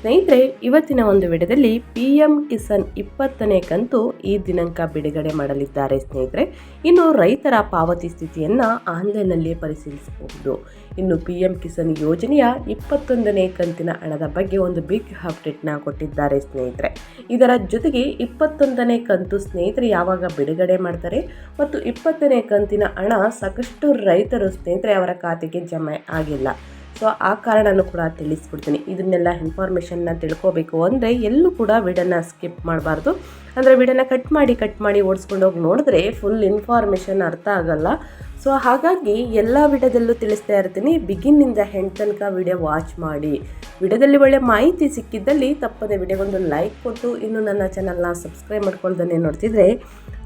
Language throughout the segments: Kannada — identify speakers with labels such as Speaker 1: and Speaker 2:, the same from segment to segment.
Speaker 1: ಸ್ನೇಹಿತರೆ, ಇವತ್ತಿನ ಒಂದು ವಿಡಿಯೋದಲ್ಲಿ ಪಿ ಎಂ ಕಿಸಾನ್ ಇಪ್ಪತ್ತನೇ ಕಂತು ಈ ದಿನಾಂಕ ಬಿಡುಗಡೆ ಮಾಡಲಿದ್ದಾರೆ ಸ್ನೇಹಿತರೆ. ಇನ್ನು ರೈತರ ಪಾವತಿ ಸ್ಥಿತಿಯನ್ನು ಆನ್ಲೈನ್ನಲ್ಲಿಯೇ ಪರಿಶೀಲಿಸಬಹುದು. ಇನ್ನು ಪಿ ಎಂ ಕಿಸಾನ್ ಯೋಜನೆಯ ಇಪ್ಪತ್ತೊಂದನೇ ಕಂತಿನ ಹಣದ ಬಗ್ಗೆ ಒಂದು ಬಿಗ್ ಅಪ್ಡೇಟ್ನ ಕೊಟ್ಟಿದ್ದಾರೆ ಸ್ನೇಹಿತರೆ. ಇದರ ಜೊತೆಗೆ ಇಪ್ಪತ್ತೊಂದನೇ ಕಂತು ಸ್ನೇಹಿತರೆ ಯಾವಾಗ ಬಿಡುಗಡೆ ಮಾಡ್ತಾರೆ ಮತ್ತು ಇಪ್ಪತ್ತನೇ ಕಂತಿನ ಹಣ ಸಾಕಷ್ಟು ರೈತರು ಸ್ನೇಹಿತರೆ ಅವರ ಖಾತೆಗೆ ಜಮೆ ಆಗಿಲ್ಲ. ಸೊ ಆ ಕಾರಣನೂ ಕೂಡ ತಿಳಿಸ್ಬಿಡ್ತೀನಿ. ಇದನ್ನೆಲ್ಲ ಇನ್ಫಾರ್ಮೇಷನ್ನ ತಿಳ್ಕೊಬೇಕು ಅಂದರೆ ಎಲ್ಲೂ ಕೂಡ ವಿಡನ್ನ ಸ್ಕಿಪ್ ಮಾಡಬಾರ್ದು. ಅಂದರೆ ವಿಡನ್ನ ಕಟ್ ಮಾಡಿ ಕಟ್ ಮಾಡಿ ಓಡಿಸ್ಕೊಂಡು ಹೋಗಿ ನೋಡಿದ್ರೆ ಫುಲ್ ಇನ್ಫಾರ್ಮೇಷನ್ ಅರ್ಥ ಆಗಲ್ಲ. ಸೊ ಹಾಗಾಗಿ ಎಲ್ಲ ವಿಡಿಯೋದಲ್ಲೂ ತಿಳಿಸ್ತಾ ಇರ್ತೀನಿ. ಬಿಗಿನ್ನಿಂದ ಹೆಂಡ್ ತನಕ ವಿಡಿಯೋ ವಾಚ್ ಮಾಡಿ. ವಿಡಿಯೋದಲ್ಲಿ ಒಳ್ಳೆ ಮಾಹಿತಿ ಸಿಕ್ಕಿದ್ದಲ್ಲಿ ತಪ್ಪದೆ ವಿಡಿಯೋಗೊಂದು ಲೈಕ್ ಕೊಟ್ಟು ಇನ್ನು ನನ್ನ ಚಾನಲ್ನ ಸಬ್ಸ್ಕ್ರೈಬ್ ಮಾಡ್ಕೊಳ್ದೇ ನೋಡ್ತಿದ್ರೆ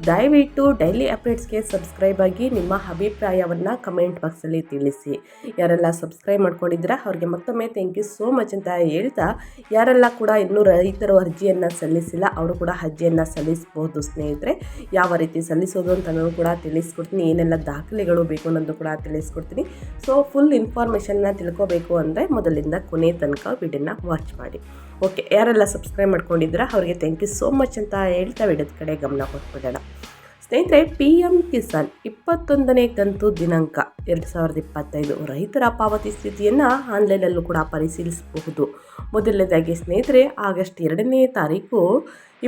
Speaker 1: ದಯವಿಟ್ಟು ಡೈಲಿ ಅಪ್ಡೇಟ್ಸ್ಗೆ ಸಬ್ಸ್ಕ್ರೈಬ್ ಆಗಿ ನಿಮ್ಮ ಅಭಿಪ್ರಾಯವನ್ನು ಕಮೆಂಟ್ ಬಾಕ್ಸಲ್ಲಿ ತಿಳಿಸಿ. ಯಾರೆಲ್ಲ ಸಬ್ಸ್ಕ್ರೈಬ್ ಮಾಡ್ಕೊಂಡಿದ್ದೀರಾ ಅವ್ರಿಗೆ ಮತ್ತೊಮ್ಮೆ ಥ್ಯಾಂಕ್ ಯು ಸೋ ಮಚ್ ಅಂತ ಹೇಳ್ತಾ ಯಾರೆಲ್ಲ ಕೂಡ ಇನ್ನೂ ರೈತರು ಅರ್ಜಿಯನ್ನು ಸಲ್ಲಿಸಿಲ್ಲ ಅವರು ಕೂಡ ಅರ್ಜಿಯನ್ನು ಸಲ್ಲಿಸ್ಬೋದು ಸ್ನೇಹಿತರೆ. ಯಾವ ರೀತಿ ಸಲ್ಲಿಸೋದು ಅಂತ ನಾನು ಕೂಡ ತಿಳಿಸ್ಕೊಡ್ತೀನಿ, ಏನೆಲ್ಲ ದಾಖಲೆಗಳು ಬೇಕು ಅನ್ನೋದು ಕೂಡ ತಿಳಿಸ್ಕೊಡ್ತೀನಿ. ಸೊ ಫುಲ್ ಇನ್ಫಾರ್ಮೇಷನ್ನ ತಿಳ್ಕೊಬೇಕು ಅಂದರೆ ಮೊದಲಿಂದ ಕೊನೆ ತನಕ ವಿಡಿಯೋನ ವಾಚ್ ಮಾಡಿ. ಓಕೆ ಯಾರೆಲ್ಲ ಸಬ್ಸ್ಕ್ರೈಬ್ ಮಾಡ್ಕೊಂಡಿದ್ದೀರಾ, ಅವರಿಗೆ ಥ್ಯಾಂಕ್ ಯು ಸೋ ಮಚ್ ಅಂತ ಹೇಳ್ತಾ ವಿಡಿಯೋದ ಕಡೆ ಗಮನ ಕೊಟ್ಬಿಡೋಣ. ಸ್ನೇಹಿತರೆ ಪಿ ಎಂ ಕಿಸಾನ್ ಇಪ್ಪತ್ತೊಂದನೇ ಕಂತು ದಿನಾಂಕ, ಎರಡು ಸಾವಿರದ ಇಪ್ಪತ್ತೈದು. ರೈತರ ಪಾವತಿ ಸ್ಥಿತಿಯನ್ನು ಆನ್ಲೈನಲ್ಲೂ ಕೂಡ ಪರಿಶೀಲಿಸಬಹುದು. ಮೊದಲನೇದಾಗಿ ಸ್ನೇಹಿತರೆ, ಆಗಸ್ಟ್ ಎರಡನೇ ತಾರೀಕು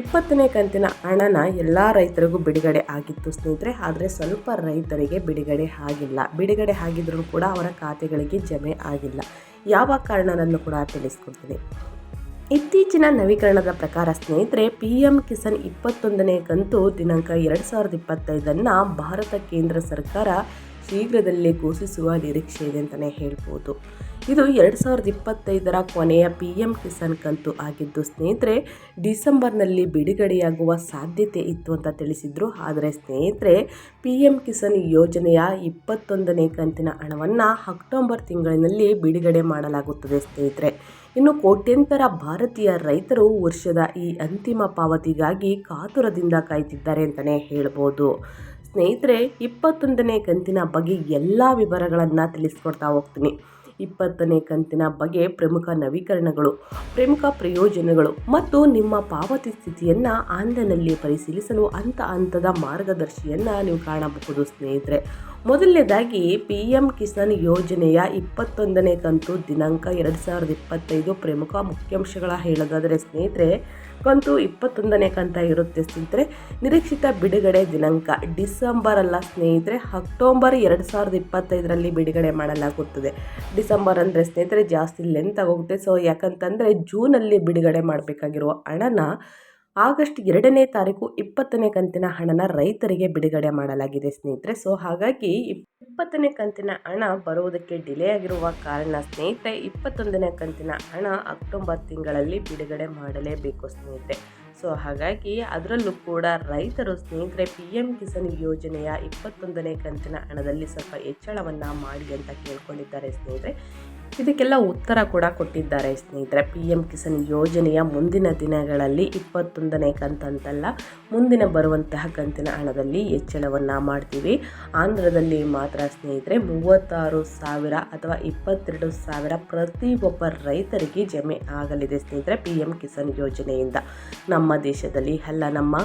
Speaker 1: ಇಪ್ಪತ್ತನೇ ಕಂತಿನ ಹಣನ ಎಲ್ಲ ರೈತರಿಗೂ ಬಿಡುಗಡೆ ಆಗಿತ್ತು ಸ್ನೇಹಿತರೆ. ಆದರೆ ಸ್ವಲ್ಪ ರೈತರಿಗೆ ಬಿಡುಗಡೆ ಆಗಿಲ್ಲ. ಬಿಡುಗಡೆ ಆಗಿದ್ರೂ ಕೂಡ ಅವರ ಖಾತೆಗಳಿಗೆ ಜಮೆ ಆಗಿಲ್ಲ. ಯಾವ ಕಾರಣನನ್ನು ಕೂಡ ತಿಳಿಸ್ಕೊಡ್ತೀನಿ. ಇತ್ತೀಚಿನ ನವೀಕರಣದ ಪ್ರಕಾರ ಸ್ನೇಹಿತರೆ ಪಿ ಎಂ ಕಿಸಾನ್ ಇಪ್ಪತ್ತೊಂದನೇ ಕಂತು ದಿನಾಂಕ ಎರಡು ಸಾವಿರದ ಇಪ್ಪತ್ತೈದನ್ನು ಭಾರತ ಕೇಂದ್ರ ಸರ್ಕಾರ ಶೀಘ್ರದಲ್ಲೇ ಘೋಷಿಸುವ ನಿರೀಕ್ಷೆ ಇದೆ ಅಂತಲೇ ಹೇಳ್ಬೋದು. ಇದು ಎರಡು ಸಾವಿರದ ಇಪ್ಪತ್ತೈದರ ಕೊನೆಯ ಪಿ ಎಂ ಕಿಸಾನ್ ಕಂತು ಆಗಿದ್ದು, ಸ್ನೇಹಿತರೆ, ಡಿಸೆಂಬರ್ನಲ್ಲಿ ಬಿಡುಗಡೆಯಾಗುವ ಸಾಧ್ಯತೆ ಇತ್ತು ಅಂತ ತಿಳಿಸಿದ್ರು. ಆದರೆ ಸ್ನೇಹಿತರೆ, ಪಿ ಎಂ ಕಿಸಾನ್ ಯೋಜನೆಯ ಇಪ್ಪತ್ತೊಂದನೇ ಕಂತಿನ ಹಣವನ್ನು ಅಕ್ಟೋಬರ್ ತಿಂಗಳಿನಲ್ಲಿ ಬಿಡುಗಡೆ ಮಾಡಲಾಗುತ್ತದೆ ಸ್ನೇಹಿತರೆ. ಇನ್ನು ಕೋಟ್ಯಂತರ ಭಾರತೀಯ ರೈತರು ವರ್ಷದ ಈ ಅಂತಿಮ ಪಾವತಿಗಾಗಿ ಕಾತುರದಿಂದ ಕಾಯ್ತಿದ್ದಾರೆ ಅಂತಲೇ ಹೇಳ್ಬೋದು. ಸ್ನೇಹಿತರೆ, ಇಪ್ಪತ್ತೊಂದನೇ ಕಂತಿನ ಬಗ್ಗೆ ಎಲ್ಲ ವಿವರಗಳನ್ನು ತಿಳಿಸ್ಕೊಡ್ತಾ ಹೋಗ್ತೀನಿ. ಇಪ್ಪತ್ತನೇ ಕಂತಿನ ಬಗ್ಗೆ ಪ್ರಮುಖ ನವೀಕರಣಗಳು, ಪ್ರಮುಖ ಪ್ರಯೋಜನಗಳು ಮತ್ತು ನಿಮ್ಮ ಪಾವತಿ ಸ್ಥಿತಿಯನ್ನು ಆನ್ಲೈನಲ್ಲಿ ಪರಿಶೀಲಿಸಲು ಹಂತ ಹಂತದ ಮಾರ್ಗದರ್ಶಿಯನ್ನು ನೀವು ಕಾಣಬಹುದು ಸ್ನೇಹಿತರೆ. ಮೊದಲನೇದಾಗಿ ಪಿ ಎಂ ಕಿಸಾನ್ ಯೋಜನೆಯ ಇಪ್ಪತ್ತೊಂದನೇ ಕಂತು ದಿನಾಂಕ ಎರಡು ಸಾವಿರದ ಇಪ್ಪತ್ತೈದು ಪ್ರಮುಖ ಮುಖ್ಯಾಂಶಗಳ ಹೇಳೋದಾದರೆ ಸ್ನೇಹಿತರೆ, ಕಂತು ಇಪ್ಪತ್ತೊಂದನೇ ಕಂತ ಇರುತ್ತೆ ಸ್ನೇಹಿತರೆ. ನಿರೀಕ್ಷಿತ ಬಿಡುಗಡೆ ದಿನಾಂಕ ಡಿಸೆಂಬರ್ ಅಲ್ಲ ಸ್ನೇಹಿತರೆ, ಅಕ್ಟೋಬರ್ ಎರಡು ಸಾವಿರದ ಇಪ್ಪತ್ತೈದರಲ್ಲಿ ಬಿಡುಗಡೆ ಮಾಡಲಾಗುತ್ತದೆ. ಡಿಸೆಂಬರ್ ಅಂದರೆ ಸ್ನೇಹಿತರೆ ಜಾಸ್ತಿ ಲೆಂತ್ ಆಗೋಗುತ್ತೆ. ಸೊ ಯಾಕಂತಂದರೆ ಜೂನಲ್ಲಿ ಬಿಡುಗಡೆ ಮಾಡಬೇಕಾಗಿರುವ ಹಣನ ಆಗಸ್ಟ್ ಎರಡನೇ ತಾರೀಕು ಇಪ್ಪತ್ತನೇ ಕಂತಿನ ಹಣನ ರೈತರಿಗೆ ಬಿಡುಗಡೆ ಮಾಡಲಾಗಿದೆ ಸ್ನೇಹಿತರೆ. ಸೊ ಹಾಗಾಗಿ ಇಪ್ಪತ್ತನೇ ಕಂತಿನ ಹಣ ಬರುವುದಕ್ಕೆ ಡಿಲೇ ಆಗಿರುವ ಕಾರಣ ಸ್ನೇಹಿತರೆ, ಇಪ್ಪತ್ತೊಂದನೇ ಕಂತಿನ ಹಣ ಅಕ್ಟೋಬರ್ ತಿಂಗಳಲ್ಲಿ ಬಿಡುಗಡೆ ಮಾಡಲೇಬೇಕು ಸ್ನೇಹಿತರೆ. ಸೊ ಹಾಗಾಗಿ ಅದರಲ್ಲೂ ಕೂಡ ರೈತರು ಸ್ನೇಹಿತರೆ ಪಿ ಎಂ ಕಿಸಾನ್ ಯೋಜನೆಯ ಇಪ್ಪತ್ತೊಂದನೇ ಕಂತಿನ ಹಣದಲ್ಲಿ ಸ್ವಲ್ಪ ಹೆಚ್ಚಳವನ್ನು ಮಾಡಿ ಅಂತ ಕೇಳ್ಕೊಂಡಿದ್ದಾರೆ ಸ್ನೇಹಿತರೆ. ಇದಕ್ಕೆಲ್ಲ ಉತ್ತರ ಕೂಡ ಕೊಟ್ಟಿದ್ದಾರೆ ಸ್ನೇಹಿತರೆ. ಪಿ ಎಂ ಕಿಸಾನ್ ಯೋಜನೆಯ ಮುಂದಿನ ದಿನಗಳಲ್ಲಿ ಇಪ್ಪತ್ತೊಂದನೇ ಕಂತಂತಲ್ಲ. ಮುಂದಿನ ಬರುವಂತಹ ಕಂತಿನ ಹಣದಲ್ಲಿ ಹೆಚ್ಚಳವನ್ನು ಮಾಡ್ತೀವಿ. ಆಂಧ್ರದಲ್ಲಿ ಮಾತ್ರ ಸ್ನೇಹಿತರೆ, ಮೂವತ್ತಾರು ಸಾವಿರ ಅಥವಾ ಇಪ್ಪತ್ತೆರಡು ಸಾವಿರ ಪ್ರತಿಯೊಬ್ಬ ರೈತರಿಗೆ ಜಮೆ ಆಗಲಿದೆ ಸ್ನೇಹಿತರೆ, ಪಿ ಎಂ ಕಿಸಾನ್ ಯೋಜನೆಯಿಂದ. ನಮ್ಮ ದೇಶದಲ್ಲಿ ಅಲ್ಲ, ನಮ್ಮ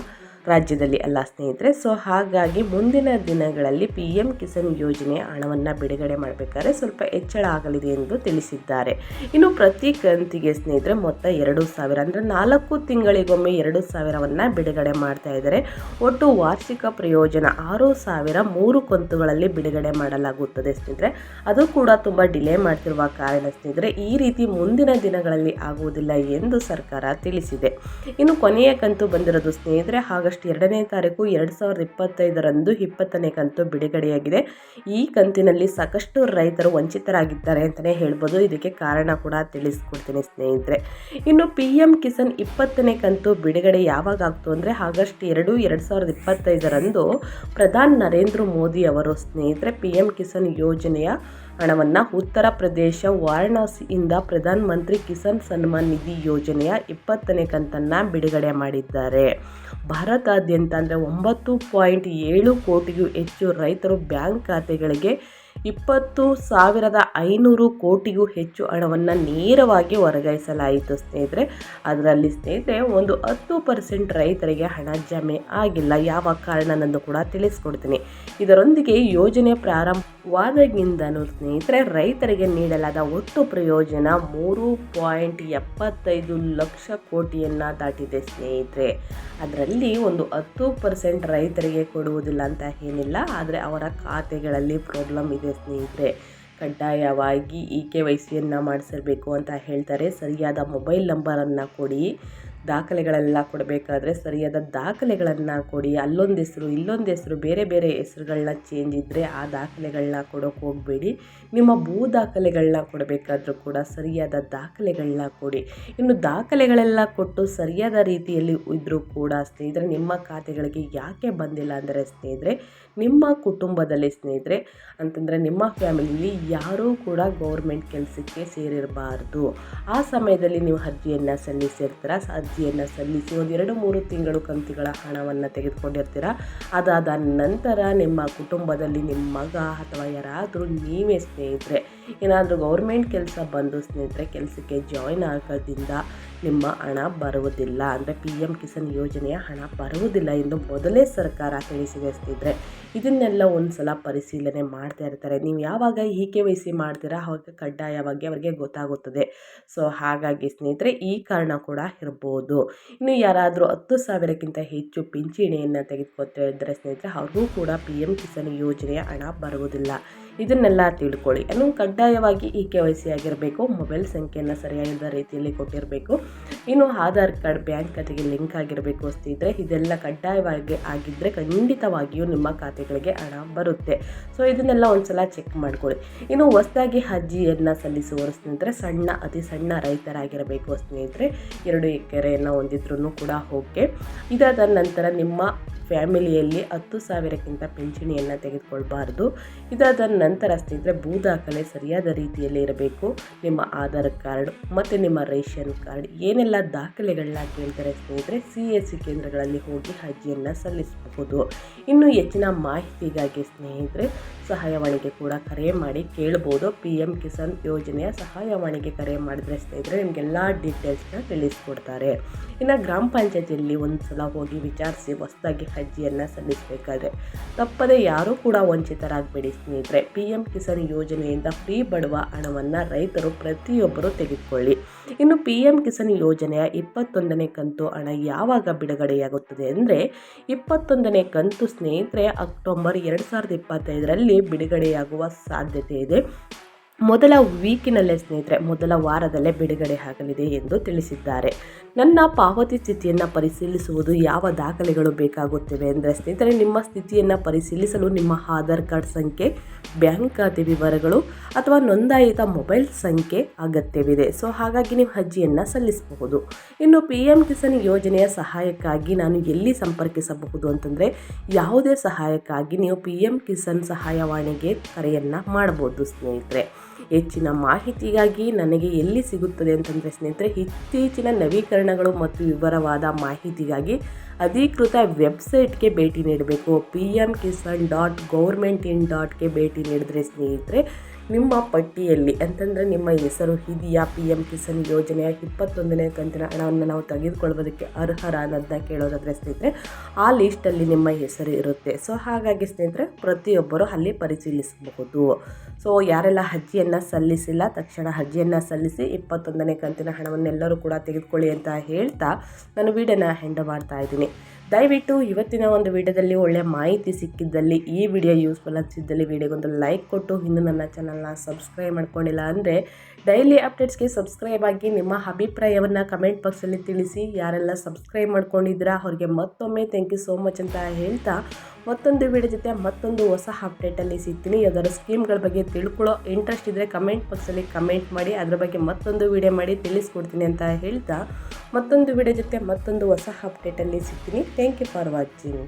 Speaker 1: ರಾಜ್ಯದಲ್ಲಿ ಅಲ್ಲ ಸ್ನೇಹಿತರೆ. ಸೊ ಹಾಗಾಗಿ ಮುಂದಿನ ದಿನಗಳಲ್ಲಿ ಪಿ ಎಂ ಕಿಸಾನ್ ಯೋಜನೆಯ ಹಣವನ್ನು ಬಿಡುಗಡೆ ಮಾಡಬೇಕಾದ್ರೆ ಸ್ವಲ್ಪ ಹೆಚ್ಚಳ ಆಗಲಿದೆ ಎಂದು ತಿಳಿಸಿದ್ದಾರೆ. ಇನ್ನು ಪ್ರತಿ ಕಂತಿಗೆ ಸ್ನೇಹಿತರೆ ಮೊತ್ತ ಎರಡು ಸಾವಿರ, ಅಂದರೆ ನಾಲ್ಕು ತಿಂಗಳಿಗೊಮ್ಮೆ ಎರಡು ಸಾವಿರವನ್ನು ಬಿಡುಗಡೆ ಮಾಡ್ತಾ ಇದ್ದಾರೆ. ಒಟ್ಟು ವಾರ್ಷಿಕ ಪ್ರಯೋಜನ ಆರು ಸಾವಿರ ಮೂರು ಕಂತುಗಳಲ್ಲಿ ಬಿಡುಗಡೆ ಮಾಡಲಾಗುತ್ತದೆ ಸ್ನೇಹಿತರೆ. ಅದು ಕೂಡ ತುಂಬ ಡಿಲೇ ಮಾಡ್ತಿರುವ ಕಾರಣ ಸ್ನೇಹಿತರೆ, ಈ ರೀತಿ ಮುಂದಿನ ದಿನಗಳಲ್ಲಿ ಆಗುವುದಿಲ್ಲ ಎಂದು ಸರ್ಕಾರ ತಿಳಿಸಿದೆ. ಇನ್ನು ಕೊನೆಯ ಕಂತು ಬಂದಿರೋದು ಸ್ನೇಹಿತರೆ ಆಗಸ್ಟ್ ಆಗಸ್ಟ್ ಎರಡನೇ ತಾರೀಕು ಎರಡು ಸಾವಿರದ ಇಪ್ಪತ್ತೈದರಂದು ಇಪ್ಪತ್ತನೇ ಕಂತು ಬಿಡುಗಡೆಯಾಗಿದೆ. ಈ ಕಂತಿನಲ್ಲಿ ಸಾಕಷ್ಟು ರೈತರು ವಂಚಿತರಾಗಿದ್ದಾರೆ ಅಂತಲೇ ಹೇಳ್ಬೋದು. ಇದಕ್ಕೆ ಕಾರಣ ಕೂಡ ತಿಳಿಸ್ಕೊಡ್ತೀನಿ ಸ್ನೇಹಿತರೆ. ಇನ್ನು ಪಿ ಎಂ ಕಿಸಾನ್ ಇಪ್ಪತ್ತನೇ ಕಂತು ಬಿಡುಗಡೆ ಯಾವಾಗ ಆಗ್ತು ಅಂದರೆ ಆಗಸ್ಟ್ ಎರಡು ಎರಡು ಸಾವಿರದ ಇಪ್ಪತ್ತೈದರಂದು ಪ್ರಧಾನಿ ನರೇಂದ್ರ ಮೋದಿ ಅವರು ಸ್ನೇಹಿತರೆ ಪಿ ಎಂ ಕಿಸಾನ್ ಯೋಜನೆಯ ಹಣವನ್ನು ಉತ್ತರ ಪ್ರದೇಶ ವಾರಣಾಸಿಯಿಂದ ಪ್ರಧಾನ ಮಂತ್ರಿ ಕಿಸಾನ್ ಸನ್ಮಾನ್ ನಿಧಿ ಯೋಜನೆಯ ಇಪ್ಪತ್ತನೇ ಕಂತನ್ನು ಬಿಡುಗಡೆ ಮಾಡಿದ್ದಾರೆ. ಭಾರತಾದ್ಯಂತ ಅಂದರೆ ಒಂಬತ್ತು ಪಾಯಿಂಟ್ ಏಳು ಕೋಟಿಗೂ ಹೆಚ್ಚು ರೈತರು ಬ್ಯಾಂಕ್ ಖಾತೆಗಳಿಗೆ ಇಪ್ಪತ್ತು ಸಾವಿರದ ಐನೂರು ಕೋಟಿಗೂ ಹೆಚ್ಚು ಹಣವನ್ನು ನೇರವಾಗಿ ವರ್ಗಾಯಿಸಲಾಯಿತು ಸ್ನೇಹಿತರೆ. ಅದರಲ್ಲಿ ಸ್ನೇಹಿತರೆ, ಒಂದು ಹತ್ತು ಪರ್ಸೆಂಟ್ ರೈತರಿಗೆ ಹಣ ಜಮೆ ಆಗಿಲ್ಲ. ಯಾವ ಕಾರಣನನ್ನು ಕೂಡ ತಿಳಿಸ್ಕೊಡ್ತೀನಿ. ಇದರೊಂದಿಗೆ ಯೋಜನೆ ಪ್ರಾರಂಭವಾದಾಗಿಂದನೂ ಸ್ನೇಹಿತರೆ, ರೈತರಿಗೆ ನೀಡಲಾದ ಒಟ್ಟು ಪ್ರಯೋಜನ ಮೂರು ಪಾಯಿಂಟ್ ಎಪ್ಪತ್ತೈದು ಲಕ್ಷ ಕೋಟಿಯನ್ನು ದಾಟಿದೆ ಸ್ನೇಹಿತರೆ. ಅದರಲ್ಲಿ ಒಂದು ಹತ್ತು ಪರ್ಸೆಂಟ್ ರೈತರಿಗೆ ಕೊಡುವುದಿಲ್ಲ ಅಂತ ಏನಿಲ್ಲ, ಆದರೆ ಅವರ ಖಾತೆಗಳಲ್ಲಿ ಪ್ರಾಬ್ಲಮ್ ಇದೆ ಸ್ನೇಹಿತರೆ. ಕಡ್ಡಾಯವಾಗಿ ಈ ಕೆ ವೈ ಸಿಯನ್ನು ಮಾಡಿಸಿರಬೇಕು ಅಂತ ಹೇಳ್ತಾರೆ. ಸರಿಯಾದ ಮೊಬೈಲ್ ನಂಬರನ್ನು ಕೊಡಿ. ದಾಖಲೆಗಳೆಲ್ಲ ಕೊಡಬೇಕಾದ್ರೆ ಸರಿಯಾದ ದಾಖಲೆಗಳನ್ನು ಕೊಡಿ. ಅಲ್ಲೊಂದು ಹೆಸರು, ಇಲ್ಲೊಂದು ಹೆಸರು, ಬೇರೆ ಬೇರೆ ಹೆಸರುಗಳನ್ನ ಚೇಂಜ್ ಇದ್ದರೆ ಆ ದಾಖಲೆಗಳನ್ನ ಕೊಡೋಕೆ ಹೋಗಬೇಡಿ. ನಿಮ್ಮ ಭೂ ದಾಖಲೆಗಳನ್ನ ಕೊಡಬೇಕಾದ್ರೂ ಕೂಡ ಸರಿಯಾದ ದಾಖಲೆಗಳನ್ನ ಕೊಡಿ. ಇನ್ನು ದಾಖಲೆಗಳೆಲ್ಲ ಕೊಟ್ಟು ಸರಿಯಾದ ರೀತಿಯಲ್ಲಿ ಇದ್ದರೂ ಕೂಡ ಸ್ನೇಹಿತರೆ, ನಿಮ್ಮ ಖಾತೆಗಳಿಗೆ ಯಾಕೆ ಬಂದಿಲ್ಲ ಅಂದರೆ ಸ್ನೇಹಿತರೆ, ನಿಮ್ಮ ಕುಟುಂಬದಲ್ಲಿ ಸ್ನೇಹಿತರೆ, ಅಂತಂದರೆ ನಿಮ್ಮ ಫ್ಯಾಮಿಲಿಯಲ್ಲಿ ಯಾರೂ ಕೂಡ ಗೌರ್ಮೆಂಟ್ ಕೆಲಸಕ್ಕೆ ಸೇರಿರಬಾರ್ದು. ಆ ಸಮಯದಲ್ಲಿ ನೀವು ಅರ್ಜಿಯನ್ನು ಸಲ್ಲಿಸಿರ್ತೀರ? ಅರ್ಜಿಯನ್ನು ಸಲ್ಲಿಸಿ ಒಂದು ಎರಡು ಮೂರು ತಿಂಗಳು ಕಂತಿಗಳ ಹಣವನ್ನು ತೆಗೆದುಕೊಂಡಿರ್ತೀರ? ಅದಾದ ನಂತರ ನಿಮ್ಮ ಕುಟುಂಬದಲ್ಲಿ ನಿಮ್ಮ ಮಗ ಅಥವಾ ಯಾರಾದರೂ ನೀವೇ ಸ್ನೇಹಿತರೆ ಏನಾದರೂ ಗೌರ್ಮೆಂಟ್ ಕೆಲಸ ಬಂದು ಸ್ನೇಹಿತರೆ, ಕೆಲಸಕ್ಕೆ ಜಾಯ್ನ್ ಆಗೋದ್ರಿಂದ ನಿಮ್ಮ ಹಣ ಬರುವುದಿಲ್ಲ. ಅಂದರೆ ಪಿ ಎಂ ಕಿಸಾನ್ ಯೋಜನೆಯ ಹಣ ಬರುವುದಿಲ್ಲ ಎಂದು ಮೊದಲೇ ಸರ್ಕಾರ ತಿಳಿಸಿದೆ ಸ್ನೇಹಿತರೆ. ಇದನ್ನೆಲ್ಲ ಒಂದು ಸಲ ಪರಿಶೀಲನೆ ಮಾಡ್ತಾ ಇರ್ತಾರೆ. ನೀವು ಯಾವಾಗ ಇ ಕೆ ವೈ ಸಿ ಮಾಡ್ತೀರಾ, ಅವಾಗ ಕಡ್ಡಾಯವಾಗಿ ಅವರಿಗೆ ಗೊತ್ತಾಗುತ್ತದೆ. ಸೊ ಹಾಗಾಗಿ ಸ್ನೇಹಿತರೆ, ಈ ಕಾರಣ ಕೂಡ ಇರ್ಬೋದು. ಇನ್ನು ಯಾರಾದರೂ ಹತ್ತು ಸಾವಿರಕ್ಕಿಂತ ಹೆಚ್ಚು ಪಿಂಚಣಿಯನ್ನು ತೆಗೆದುಕೊಳ್ತಾ ಇದ್ದರೆ ಸ್ನೇಹಿತರೆ, ಅವ್ರಿಗೂ ಕೂಡ ಪಿ ಎಂ ಕಿಸಾನ್ ಯೋಜನೆಯ ಹಣ ಬರುವುದಿಲ್ಲ. ಇದನ್ನೆಲ್ಲ ತಿಳ್ಕೊಳ್ಳಿ. ಇನ್ನು ಕಡ್ಡಾಯವಾಗಿ ಈ ಕೆ ವೈ ಸಿ ಆಗಿರಬೇಕು, ಮೊಬೈಲ್ ಸಂಖ್ಯೆಯನ್ನು ಸರಿಯಾದ ರೀತಿಯಲ್ಲಿ ಕೊಟ್ಟಿರಬೇಕು. ಇನ್ನು ಆಧಾರ್ ಕಾರ್ಡ್, ಬ್ಯಾಂಕ್ ಖಾತೆಗೆ ಲಿಂಕ್ ಆಗಿರಬೇಕು ಸ್ನೇಹಿತರೆ ಇದೆಲ್ಲ ಕಡ್ಡಾಯವಾಗಿ ಆಗಿದ್ದರೆ ಖಂಡಿತವಾಗಿಯೂ ನಿಮ್ಮ ಖಾತೆಗಳಿಗೆ ಹಣ ಬರುತ್ತೆ. ಸೊ ಇದನ್ನೆಲ್ಲ ಒಂದ್ಸಲ ಚೆಕ್ ಮಾಡ್ಕೊಳ್ಳಿ. ಇನ್ನು ಹೊಸದಾಗಿ ಅರ್ಜಿಯನ್ನು ಸಲ್ಲಿಸುವವರು ಸ್ನೇಹಿತರೆ ಸಣ್ಣ, ಅತಿ ಸಣ್ಣ ರೈತರಾಗಿರಬೇಕು ಸ್ನೇಹಿತರೆ ಎರಡು ಎಕರೆಯನ್ನು ಹೊಂದಿದ್ರೂ ಕೂಡ ಓಕೆ. ಇದಾದ ನಂತರ ನಿಮ್ಮ ಫ್ಯಾಮಿಲಿಯಲ್ಲಿ ಹತ್ತು ಸಾವಿರಕ್ಕಿಂತ ಪಿಂಚಣಿಯನ್ನು ತೆಗೆದುಕೊಳ್ಬಾರ್ದು. ಇದಾದ ನಂತರ ಸ್ನೇಹಿತರೆ ಭೂ ದಾಖಲೆ ಸರಿಯಾದ ರೀತಿಯಲ್ಲಿ ಇರಬೇಕು. ನಿಮ್ಮ ಆಧಾರ್ ಕಾರ್ಡ್ ಮತ್ತು ನಿಮ್ಮ ರೇಷನ್ ಕಾರ್ಡ್ ಏನೆಲ್ಲ ದಾಖಲೆಗಳನ್ನ ಕೇಳ್ತಾರೆ ಸ್ನೇಹಿತರೆ ಸಿ ಎಸ್ ಸಿ ಕೇಂದ್ರಗಳಲ್ಲಿ ಹೋಗಿ ಅರ್ಜಿಯನ್ನು ಸಲ್ಲಿಸಬಹುದು. ಇನ್ನು ಹೆಚ್ಚಿನ ಮಾಹಿತಿಗಾಗಿ ಸ್ನೇಹಿತರೆ ಸಹಾಯವಾಣಿಗೆ ಕೂಡ ಕರೆ ಮಾಡಿ ಕೇಳ್ಬೋದು. ಪಿ ಎಂ ಕಿಸಾನ್ ಯೋಜನೆಯ ಸಹಾಯವಾಣಿಗೆ ಕರೆ ಮಾಡಿದ್ರೆ ಸ್ನೇಹಿತರೆ ನಿಮಗೆಲ್ಲ ಡೀಟೇಲ್ಸ್ನ ತಿಳಿಸ್ಕೊಡ್ತಾರೆ. ಇನ್ನು ಗ್ರಾಮ ಪಂಚಾಯತಿಯಲ್ಲಿ ಒಂದು ಸಲ ಹೋಗಿ ವಿಚಾರಿಸಿ ಹೊಸದಾಗಿ ಅರ್ಜಿಯನ್ನು ಸಲ್ಲಿಸಬೇಕಾದ್ರೆ ತಪ್ಪದೆ ಯಾರೂ ಕೂಡ ವಂಚಿತರಾಗಬೇಡಿ ಸ್ನೇಹಿತರೆ. ಪಿ ಎಂ ಕಿಸಾನ್ ಯೋಜನೆಯಿಂದ ಫ್ರೀ ಬಡುವ ಹಣವನ್ನು ರೈತರು ಪ್ರತಿಯೊಬ್ಬರು ತೆಗೆದುಕೊಳ್ಳಿ. ಇನ್ನು ಪಿ ಎಂ ಕಿಸಾನ್ ಯೋಜನೆಯ ಇಪ್ಪತ್ತೊಂದನೇ ಕಂತು ಹಣ ಯಾವಾಗ ಬಿಡುಗಡೆಯಾಗುತ್ತದೆ ಅಂದರೆ ಇಪ್ಪತ್ತೊಂದನೇ ಕಂತು ಸ್ನೇಹಿತರೆ, ಅಕ್ಟೋಬರ್ ಎರಡು ಸಾವಿರದ ಇಪ್ಪತ್ತೈದರಲ್ಲಿ ಬಿಡುಗಡೆಯಾಗುವ ಸಾಧ್ಯತೆ ಇದೆ. ಮೊದಲ ವೀಕಿನಲ್ಲೇ ಸ್ನೇಹಿತರೆ, ಮೊದಲ ವಾರದಲ್ಲೇ ಬಿಡುಗಡೆ ಆಗಲಿದೆ ಎಂದು ತಿಳಿಸಿದ್ದಾರೆ. ನನ್ನ ಪಾವತಿ ಸ್ಥಿತಿಯನ್ನು ಪರಿಶೀಲಿಸುವುದು ಯಾವ ದಾಖಲೆಗಳು ಬೇಕಾಗುತ್ತಿವೆ ಅಂದರೆ ಸ್ನೇಹಿತರೆ, ನಿಮ್ಮ ಸ್ಥಿತಿಯನ್ನು ಪರಿಶೀಲಿಸಲು ನಿಮ್ಮ ಆಧಾರ್ ಕಾರ್ಡ್ ಸಂಖ್ಯೆ, ಬ್ಯಾಂಕ್ ಖಾತೆ ವಿವರಗಳು ಅಥವಾ ನೋಂದಾಯಿತ ಮೊಬೈಲ್ ಸಂಖ್ಯೆ ಅಗತ್ಯವಿದೆ. ಸೊ, ಹಾಗಾಗಿ ನೀವು ಅರ್ಜಿಯನ್ನು ಸಲ್ಲಿಸಬಹುದು. ಇನ್ನು ಪಿ ಎಂ ಕಿಸಾನ್ ಯೋಜನೆಯ ಸಹಾಯಕ್ಕಾಗಿ ನಾನು ಎಲ್ಲಿ ಸಂಪರ್ಕಿಸಬಹುದು ಅಂತಂದರೆ, ಯಾವುದೇ ಸಹಾಯಕ್ಕಾಗಿ ನೀವು ಪಿ ಎಂ ಕಿಸಾನ್ ಸಹಾಯವಾಣಿಗೆ ಕರೆಯನ್ನು ಮಾಡಬಹುದು ಸ್ನೇಹಿತರೆ. ಹೆಚ್ಚಿನ ಮಾಹಿತಿಗಾಗಿ ನನಗೆ ಎಲ್ಲಿ ಸಿಗುತ್ತದೆ ಅಂತಂದರೆ ಸ್ನೇಹಿತರೆ, ಇತ್ತೀಚಿನ ನವೀಕರಣಗಳು ಮತ್ತು ವಿವರವಾದ ಮಾಹಿತಿಗಾಗಿ ಅಧಿಕೃತ ವೆಬ್ಸೈಟ್ಗೆ ಭೇಟಿ ನೀಡಬೇಕು. P M Kisan dot government in ಡಾಟ್ಗೆ ಭೇಟಿ ನೀಡಿದ್ರೆ ಸ್ನೇಹಿತರೆ ನಿಮ್ಮ ಪಟ್ಟಿಯಲ್ಲಿ ಅಂತಂದರೆ ನಿಮ್ಮ ಹೆಸರು ಇದೆಯಾ? ಪಿ ಎಂ ಕಿಸಾನ್ ಯೋಜನೆಯ ಇಪ್ಪತ್ತೊಂದನೇ ಕಂತಿನ ಹಣವನ್ನು ನಾವು ತೆಗೆದುಕೊಳ್ಳೋದಕ್ಕೆ ಅರ್ಹರ ಅನ್ನೋದನ್ನ ಕೇಳೋದಾದರೆ ಸ್ನೇಹಿತರೆ, ಆ ಲೀಸ್ಟಲ್ಲಿ ನಿಮ್ಮ ಹೆಸರು ಇರುತ್ತೆ. ಸೊ ಹಾಗಾಗಿ ಸ್ನೇಹಿತರೆ, ಪ್ರತಿಯೊಬ್ಬರು ಅಲ್ಲಿ ಪರಿಶೀಲಿಸಬಹುದು. ಸೊ ಯಾರೆಲ್ಲ ಅರ್ಜಿಯನ್ನು ಸಲ್ಲಿಸಿಲ್ಲ, ತಕ್ಷಣ ಅರ್ಜಿಯನ್ನು ಸಲ್ಲಿಸಿ ಇಪ್ಪತ್ತೊಂದನೇ ಕಂತಿನ ಹಣವನ್ನೆಲ್ಲರೂ ಕೂಡ ತೆಗೆದುಕೊಳ್ಳಿ ಅಂತ ಹೇಳ್ತಾ ನಾನು ವೀಡಿಯೋನ ಹೆಂಡ ಮಾಡ್ತಾ ಇದ್ದೀನಿ. ದಯವಿಟ್ಟು ಇವತ್ತಿನ ಒಂದು ವಿಡಿಯೋದಲ್ಲಿ ಒಳ್ಳೆಯ ಮಾಹಿತಿ ಸಿಕ್ಕಿದ್ದಲ್ಲಿ ಈ ವಿಡಿಯೋ ಯೂಸ್ಫುಲ್ ಅನಿಸಿದ್ದಲ್ಲಿ ವಿಡಿಯೋಗೊಂದು ಲೈಕ್ ಕೊಟ್ಟು, ಇನ್ನೂ ನನ್ನ ಚಾನಲ್ನ ಸಬ್ಸ್ಕ್ರೈಬ್ ಮಾಡ್ಕೊಂಡಿಲ್ಲ ಅಂದರೆ ಡೈಲಿ ಅಪ್ಡೇಟ್ಸ್ಗೆ ಸಬ್ಸ್ಕ್ರೈಬ್ ಆಗಿ ನಿಮ್ಮ ಅಭಿಪ್ರಾಯವನ್ನು ಕಮೆಂಟ್ ಬಾಕ್ಸಲ್ಲಿ ತಿಳಿಸಿ. ಯಾರೆಲ್ಲ ಸಬ್ಸ್ಕ್ರೈಬ್ ಮಾಡ್ಕೊಂಡಿದ್ದೀರಾ ಅವ್ರಿಗೆ ಮತ್ತೊಮ್ಮೆ ಥ್ಯಾಂಕ್ ಯು ಸೋ ಮಚ್ ಅಂತ ಹೇಳ್ತಾ ಮತ್ತೊಂದು ವಿಡಿಯೋ ಜೊತೆ ಮತ್ತೊಂದು ಹೊಸ ಅಪ್ಡೇಟಲ್ಲಿ ಸಿಗ್ತೀನಿ. ಯಾವ್ದಾದ್ರು ಸ್ಕೀಮ್ಗಳ ಬಗ್ಗೆ ತಿಳ್ಕೊಳ್ಳೋ ಇಂಟ್ರೆಸ್ಟ್ ಇದ್ದರೆ ಕಮೆಂಟ್ ಬಾಕ್ಸಲ್ಲಿ ಕಮೆಂಟ್ ಮಾಡಿ, ಅದ್ರ ಬಗ್ಗೆ ಮತ್ತೊಂದು ವಿಡಿಯೋ ಮಾಡಿ ತಿಳಿಸ್ಕೊಡ್ತೀನಿ ಅಂತ ಹೇಳ್ತಾ ಮತ್ತೊಂದು ವಿಡಿಯೋ ಜೊತೆ ಮತ್ತೊಂದು ಹೊಸ ಅಪ್ಡೇಟಲ್ಲಿ ಸಿಗ್ತೀನಿ. Thank you for watching